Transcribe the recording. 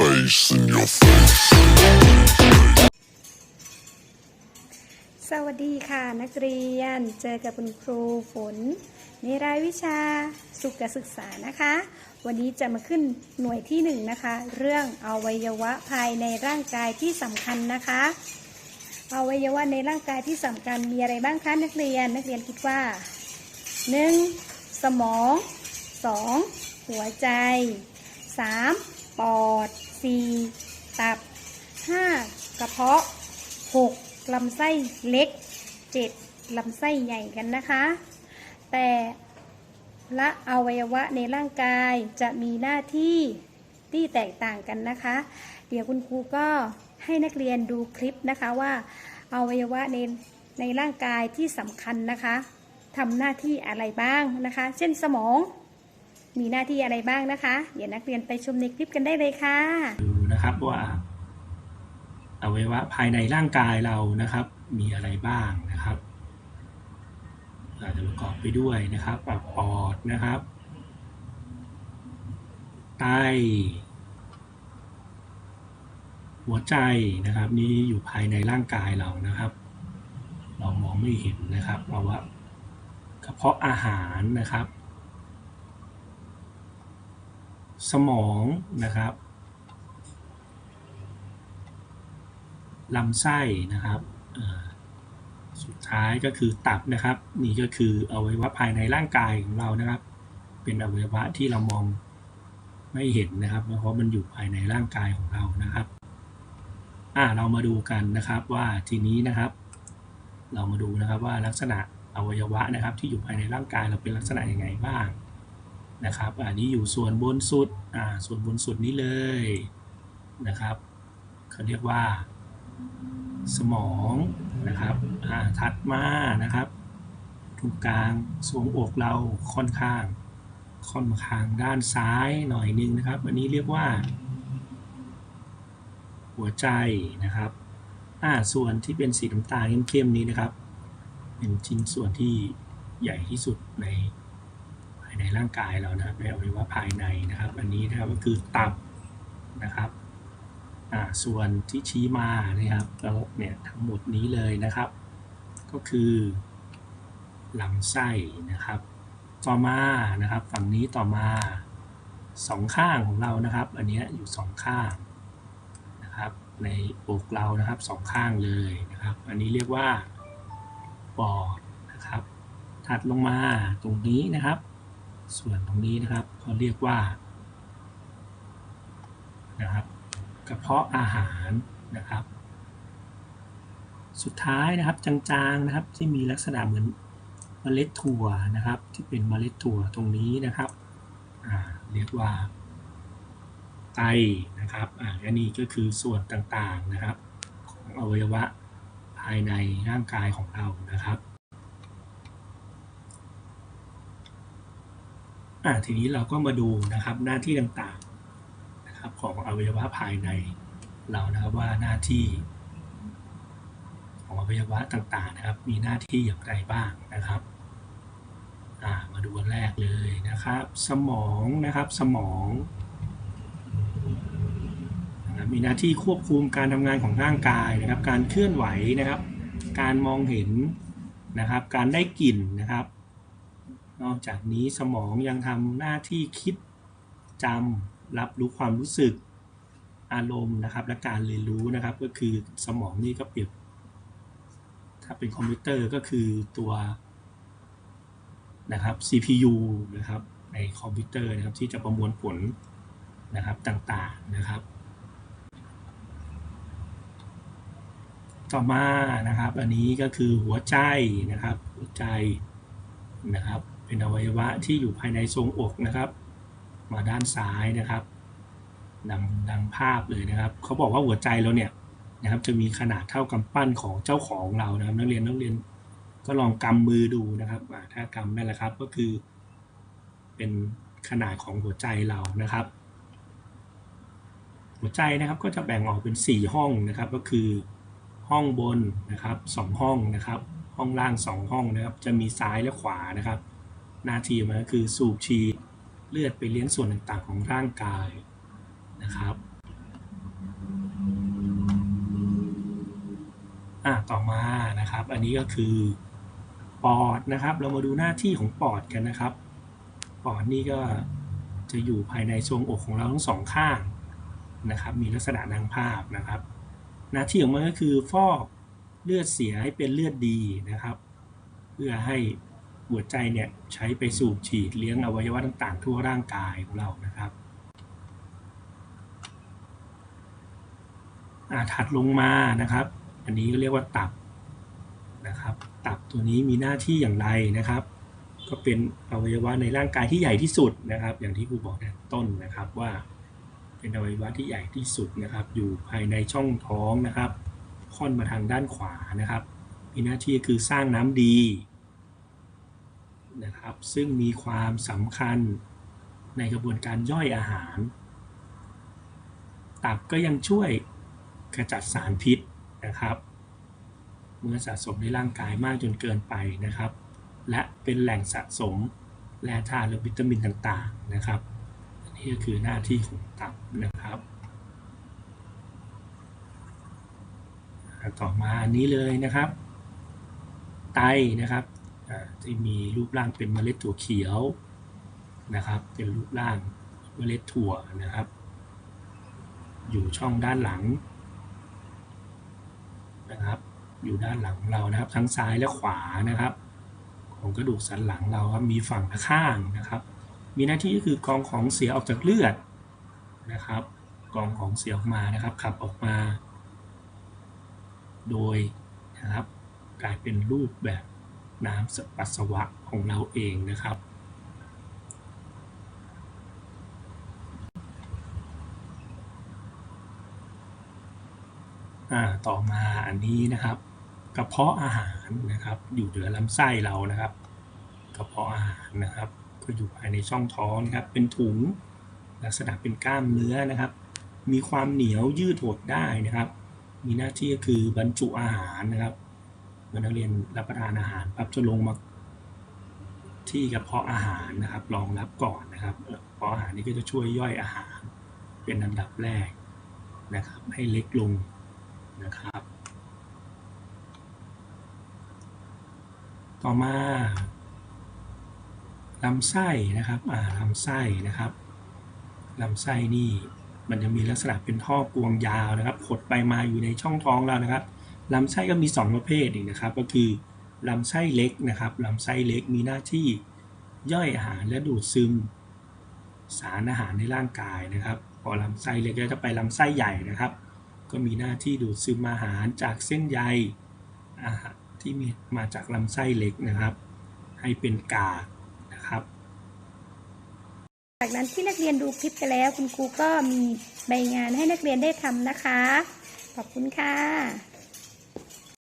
bass in your face. สวัสดีค่ะนักเรียนเจอกับคุณครูฝนในรายวิชาสุขศึกษานะคะ วันนี้จะมาขึ้นหน่วยที่หนึ่งนะคะ เรื่องอวัยวะภายในร่างกายที่สำคัญนะคะ อวัยวะในร่างกายที่สำคัญมีอะไรบ้างคะนักเรียนนักเรียนคิดว่า 1. สมอง 2. หัวใจ 3. ปอด 4. ตับ 5. กระเพาะ 6. ลำไส้เล็ก 7. ลำไส้ใหญ่กันนะคะ แต่ละอวัยวะในร่างกายจะมีหน้าที่ที่แตกต่างกันนะคะ เดี๋ยวคุณครูก็ให้นักเรียนดูคลิปนะคะว่าอวัยวะในในร่างกายที่สำคัญนะคะทำหน้าที่อะไรบ้างนะคะ เช่นสมอง มีหน้าที่อะไรบ้างนะคะ เดี๋ยวนักเรียนไปชมในคลิปกันได้เลยค่ะ ดูนะครับว่าอวัยวะภายในร่างกายเรานะครับ มีอะไรบ้างนะครับอาจจะประกอบไปด้วยนะครับปอดนะครับ ไต หัวใจนะครับ นี่อยู่ภายในร่างกายเรานะครับ เรามองไม่เห็นนะครับเราว่ากระเพาะอาหารนะครับ สมองนะครับลำไส้นะครับสุดท้ายก็คือตับนะครับ นี่ก็คืออวัยวะภายในร่างกายของเรานะครับ เป็นอวัยวะที่เรามองไม่เห็นนะครับ เพราะมันอยู่ภายในร่างกายของเรานะครับอ่าเรามาดูกันนะครับว่าทีนี้นะครับ เรามาดูนะครับว่าลักษณะอวัยวะนะครับ ที่อยู่ภายในร่างกายเราเป็นลักษณะยังไงบ้าง นะครับ อันนี้อยู่ส่วนบนสุดอ่าส่วนบนสุดนี้เลยนะครับเขาเรียกว่า สมองนะครับอ่าถัดมานะครับตรงกลางทรวงอกเราค่อนข้าง ค่อนข้างด้านซ้ายหน่อยนึงนะครับ อันนี้เรียกว่า หัวใจนะครับอ่าส่วนที่เป็นสีน้ำตาลเข้มๆนี้นะครับ เป็นชิ้นส่วนที่ใหญ่ที่สุดในายในร่างกายเรานะครับในอวัยวะภายในนะครับ อันนี้นะครับก็คือตับนะครับอ่าส่วนที่ชี้มานะครับแล้วเนี่ยทั้งหมดนี้เลยนะครับ ก็คือลำไส้นะครับ ต่อมานะครับฝั่งนี้ต่อมาสองข้างของเรานะครับ อันนี้อยู่สองข้างนะครับในอกเรานะครับสองข้างเลยนะครับ อันนี้เรียกว่าปอดนะครับถัดลงมาตรงนี้นะครับ ส่วนตรงนี้นะครับเขาเรียกว่านะครับกระเพาะอาหารนะครับ สุดท้ายนะครับจางๆนะครับที่มีลักษณะเหมือนเมล็ดถั่วนะครับ ที่เป็นเมล็ดถั่วตรงนี้นะครับเรียกว่าไตนะครับอ่าอันนี้ก็คือส่วนต่างๆนะครับ ของอวัยวะภายในร่างกายของเรานะครับ อ่าทีนี้เราก็มาดูนะครับหน้าที่ต่างๆนะครับของอวัยวะภายในเรานะครับว่าหน้าที่ ของอวัยวะต่างๆนะครับ มีหน้าที่อย่างไรบ้างนะครับอ่ามาดูอันแรกเลยนะครับ สมองนะครับสมองนะครับมีหน้าที่ควบคุมการทำงานของร่างกายนะครับ การเคลื่อนไหวนะครับ การมองเห็นนะครับ การได้กลิ่นนะครับ นอกจากนี้สมองยังทำหน้าที่คิดจำรับรู้ความรู้สึกอารมณ์นะครับ และการเรียนรู้นะครับ ก็คือสมองนี่ก็เปรียบ ถ้าเป็นคอมพิวเตอร์ก็คือตัวนะครับ CPU นะครับในคอมพิวเตอร์นะครับที่จะประมวลผลนะครับต่างๆนะครับ ต่อมานะครับ อันนี้ก็คือหัวใจนะครับ หัวใจนะครับ เป็นอวัยวะที่อยู่ภายในทรวงอกนะครับ มาด้านซ้ายนะครับดังดังภาพเลยนะครับเขาบอกว่าหัวใจเราเนี่ยนะครับจะมีขนาดเท่ากำปั้นของเจ้าของเรานะครับ นักเรียนนักเรียนก็ลองกำมือดูนะครับถ้ากำได้แล้วครับก็คือ เป็นขนาดของหัวใจเรานะครับ หัวใจนะครับก็จะแบ่งออกเป็น 4 ห้องนะครับ ก็คือห้องบนนะครับสองห้องนะครับ ห้องล่าง 2 ห้องนะครับ จะมีซ้ายและขวานะครับ หน้าที่มันก็คือสูบฉีดเลือดไปเลี้ยงส่วนต่างๆ ของร่างกายนะครับอะต่อมานะครับ อันนี้ก็คือปอดนะครับ เรามาดูหน้าที่ของปอดกันนะครับ ปอดนี่ก็จะอยู่ภายในทรวงอกของเราทั้งสองข้างนะครับ มีลักษณะดังภาพนะครับ หน้าที่ของมันก็คือฟอกเลือดเสียให้เป็นเลือดดีนะครับ เพื่อให้ หัวใจเนี่ยใช้ไปสูบฉีดเลี้ยงอวัยวะต่างๆ ทั่วร่างกายของเรานะครับถัดลงมานะครับ อันนี้ก็เรียกว่าตับนะครับ ตับตัวนี้มีหน้าที่อย่างไรนะครับ ก็เป็นอวัยวะในร่างกายที่ใหญ่ที่สุดนะครับ อย่างที่ครูบอกในต้นนะครับว่าเป็นอวัยวะที่ใหญ่ที่สุดนะครับ อยู่ภายในช่องท้องนะครับ ค่อนมาทางด้านขวานะครับ มีหน้าที่คือสร้างน้ำดี นะครับ ซึ่งมีความสำคัญในกระบวนการย่อยอาหาร ตับก็ยังช่วยขจัดสารพิษนะครับ เมื่อสะสมในร่างกายมากจนเกินไปนะครับ และเป็นแหล่งสะสมแร่ธาตุและวิตามินต่างๆนะครับอันนี้ก็คือหน้าที่ของตับนะครับต่อมาอันนี้เลยนะครับ ไตนะครับ ที่มีรูปร่างเป็นเมล็ดถั่วเขียวนะครับ เป็นรูปร่างเมล็ดถั่วนะครับ อยู่ช่องด้านหลังนะครับ อยู่ด้านหลังเรานะครับ ทั้งซ้ายและขวานะครับ ของกระดูกสันหลังเราครับมีฝั่งละข้างนะครับ มีหน้าที่ก็คือกรองของเสียออกจากเลือดนะครับกรองของเสียออกมานะครับ ขับออกมา โดยนะครับกลายเป็นรูปแบบ น้ำปัสสาวะของเราเองนะครับอ่าต่อมาอันนี้นะครับ กระเพาะอาหารนะครับ อยู่เหนือลำไส้เรานะครับ กระเพาะอาหารนะครับ ก็อยู่ภายในช่องท้องนะครับ เป็นถุงลักษณะเป็นกล้ามเนื้อนะครับ มีความเหนียวยืดหดได้นะครับ มีหน้าที่ก็คือบรรจุอาหารนะครับ เมื่อนักเรียนรับประทานอาหารปั๊บจะลงมาที่กระเพาะอาหารนะครับรองรับก่อนนะครับกระเพาะอาหารนี้ก็จะช่วยย่อยอาหารเป็นอันดับแรกนะครับ ให้เล็กลงนะครับ ต่อมาลำไส้นะครับอ่าลำไส้นะครับลำไส้นี่มันจะมีลักษณะเป็นท่อกวงยาวนะครับ ขดไปมาอยู่ในช่องท้องเรานะครับ ลำไส้ก็มี 2 ประเภทอีกนะครับ ก็คือลำไส้เล็กนะครับลำไส้เล็กมีหน้าที่ย่อยอาหารและดูดซึม สารอาหารในร่างกายนะครับ พอลำไส้เล็กก็จะไปลำไส้ใหญ่นะครับ ก็มีหน้าที่ดูดซึมอาหารจากเส้นใยอาหารที่มีมาจากลำไส้เล็กนะครับ ให้เป็นกากนะครับจากนั้นที่นักเรียนดูคลิปไปแล้ว คุณครูก็มีใบงานให้นักเรียนได้ทำนะคะ ขอบคุณค่ะ